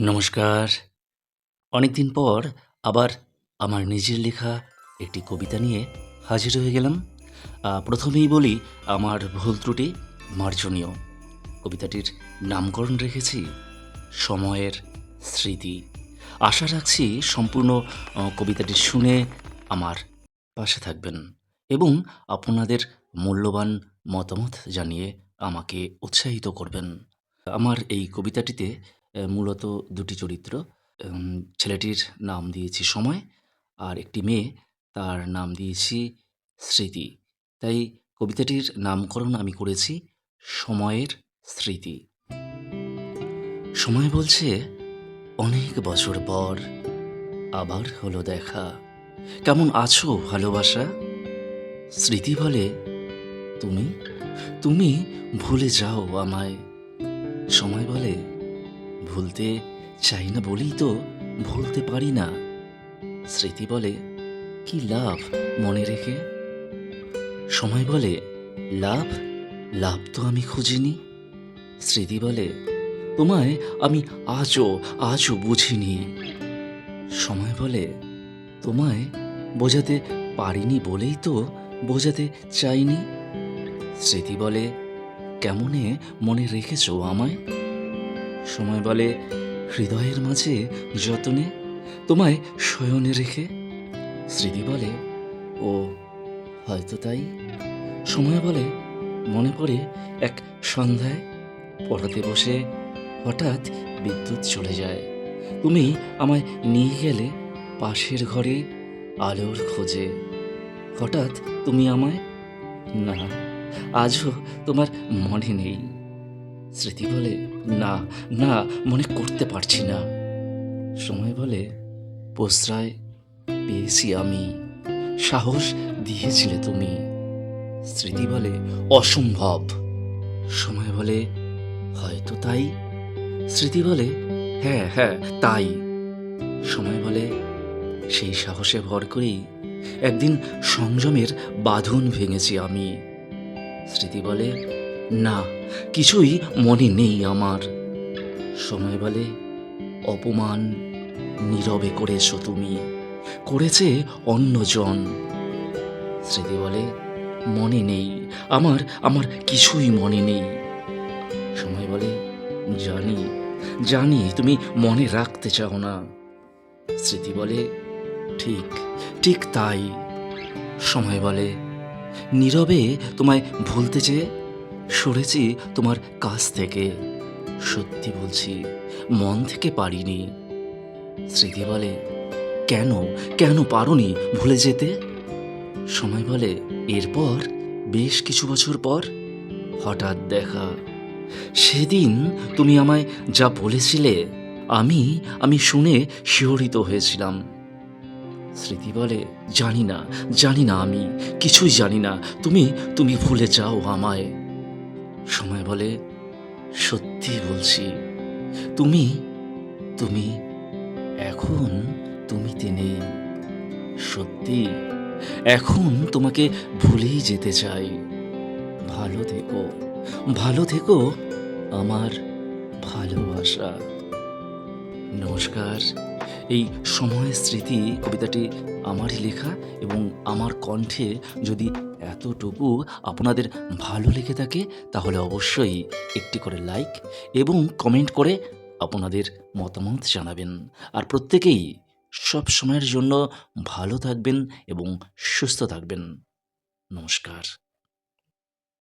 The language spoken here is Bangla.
নমস্কার। অনেকদিন পর আবার আমার নিজের লেখা একটি কবিতা নিয়ে হাজির হয়ে গেলাম। প্রথমেই বলি আমার ভুল ত্রুটি মার্জনীয়। কবিতাটির নামকরণ রেখেছি সময়ের স্মৃতি। আশা রাখছি সম্পূর্ণ কবিতাটি শুনে আমার পাশে থাকবেন এবং আপনাদের মূল্যবান মতামত জানিয়ে আমাকে উৎসাহিত করবেন। আমার এই কবিতাটিতে মূলত দুটি চরিত্র। ছেলেটির নাম দিয়েছি সময় আর একটি মেয়ে, তার নাম দিয়েছি স্মৃতি। তাই কবিতাটির নামকরণ আমি করেছি সময়ের স্মৃতি। সময় বলছে, অনেক বছর পর আবার হলো দেখা। কেমন আছো ভালোবাসা? স্মৃতি বলে, তুমি? তুমি ভুলে যাও আমায়। সময় বলে ভুলতে চাই না বলেই তো ভুলতে পারি না। স্মৃতি বলে, কি লাভ মনে রেখে? সময় বলে, লাভ লাভ তো আমি খুঁজিনি। স্মৃতি বলে, তোমায় আমি আজও আজও বুঝিনি। সময় বলে, তোমায় বোঝাতে পারিনি বলেই তো বোঝাতে চাইনি। স্মৃতি বলে, কেমনে মনে রেখেছো আমায়? সময় বলে, হৃদয়ের মাঝে যতনে তোমায় শয়নে রেখে? স্মৃতি বলে, ও, হয়তো তাই। সময় বলে, মনে পড়ে এক সন্ধ্যায় পড়াতে বসে হঠাৎ বিদ্যুৎ চলে যায়। তুমি আমায় নিয়ে গেলে পাশের ঘরে আলোর খোঁজে। হঠাৎ তুমি আমায়, না, আজও তোমার মনে নেই। স্মৃতি বলে, না না, মনে করতে পারছি না। সময় বলে প্রশ্রয় পেয়েছি আমি, সাহস দিয়েছিলে তুমি। স্মৃতি বলে, অসম্ভব। সময় বলে, হয়তো তাই। স্মৃতি বলে হ্যাঁ হ্যাঁ তাই। সময় বলে, সেই সাহসে ভর করেই একদিন সংযমের বাঁধন ভেঙেছি আমি। স্মৃতি বলে, না কিছুই মনে নেই আমার। সময় বলে অপমান নীরবে করেছ তুমি, করেছে অন্যজন। স্মৃতি বলে মনে নেই আমার আমার কিছুই মনে নেই। সময় বলে জানি জানি তুমি মনে রাখতে চাও না। স্মৃতি বলে ঠিক ঠিক তাই। সময় বলে নীরবে তোমায় ভুলতে চেয়ে সরেছি তোমার কাছ থেকে। সত্যি বলছি, মন থেকে পারিনি। স্মৃতি বলে, কেন কেন পারোনি ভুলে যেতে? সময় বলে, এরপর, বেশ কিছু বছর পর, হঠাৎ দেখা। সেদিন তুমি আমায় যা বলেছিলে, আমি আমি শুনে শিহরিত হয়েছিলাম। স্মৃতি বলে, জানি না জানি না আমি, কিছুই জানি না, তুমি তুমি ভুলে যাও আমায়। সময় বলে, সত্যি বলছি, তুমি তুমি, এখন তুমিতে নেই সত্যি, এখন তোমাকে ভুলেই যেতে চাই। ভালো থেকো ভালো থেকো আমার ভালোবাসা। নমস্কার। এই সময় স্মৃতি কবিতাটি আমারই লেখা এবং আমার কণ্ঠে যদি এতটুকু আপনাদের ভালো লেগে থাকে, তাহলে অবশ্যই একটি করে লাইক এবং কমেন্ট করে আপনাদের মতামত জানাবেন। আর প্রত্যেকেই সব সময়ের জন্য ভালো থাকবেন এবং সুস্থ থাকবেন। নমস্কার।